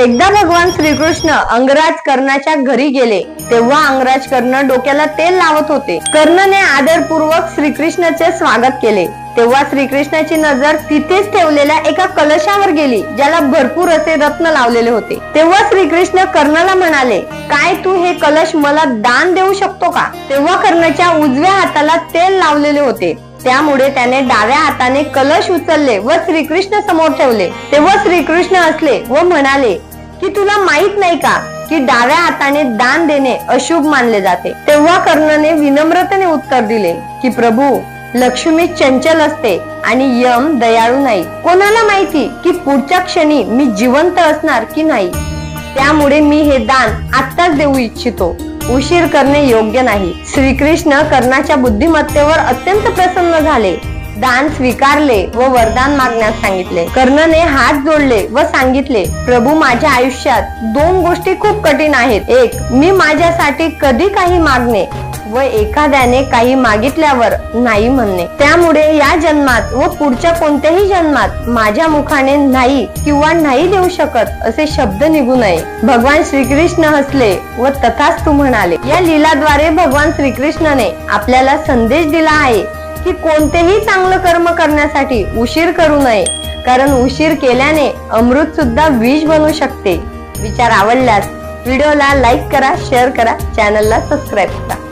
एकदा भगवान श्रीकृष्ण अंगराज कर्णाच्या घरी गेले तेव्हा अंगराज कर्ण डोक्याला तेल लावत होते. कर्णने आदरपूर्वक श्रीकृष्णाचे स्वागत केले. तेव्हा श्रीकृष्णाची नजर तिथेच ठेवलेल्या एका कलशावर गेली ज्याला भरपूर असे रत्न लावलेले होते. तेव्हा श्रीकृष्ण कर्णाला म्हणाले काय तू हे कलश मला दान देऊ शकतो का? तेव्हा कर्णाच्या उजव्या हाताला तेल लावलेले होते. त्यामुळे त्याने डाव्या हाताने कलश उचलले व श्रीकृष्ण समोर ठेवले. तेव्हा श्रीकृष्ण असले व म्हणाले की तुला माहीत नाही का की डाव्या हाताने दान देणे अशुभ मानले जाते. तेव्हा कर्णने विनम्रतेने उत्तर दिले की प्रभू लक्ष्मी चंचल असते आणि यम दयाळू नाही. कोणाला माहिती की पुढच्या क्षणी मी जिवंत असणार की नाही? त्यामुळे मी हे दान आत्ताच देऊ इच्छितो. उशीर करणे योग्य नाही. श्रीकृष्ण कर्णाच्या बुद्धिमत्तेवर अत्यंत प्रसन्न झाले. दान स्वीकारले व वरदान मागण्यास सांगितले. कर्णने हात जोडले व सांगितले प्रभू माझ्या आयुष्यात दोन गोष्टी खूप कठीण आहेत. एक मी माझ्यासाठी कधी काही मागणे व एखाद्याने काही मागितल्यावर नाही म्हणणे. त्यामुळे या जन्मात व पुढच्या कोणत्याही जन्मात माझ्या मुखाने नाही किंवा नाही देऊ शकत असे शब्द निघू नये. भगवान श्रीकृष्ण हसले व तथाच तू म्हणाले या लीलाद्वारे भगवान श्रीकृष्णने आपल्याला संदेश दिला आहे की कोणतेही चांगलं कर्म करण्यासाठी उशीर करू नये. कारण उशीर केल्याने अमृत सुद्धा विष बनू शकते. विचार आवडल्यास व्हिडिओला लाईक करा शेअर करा चॅनलला सबस्क्राईब करा.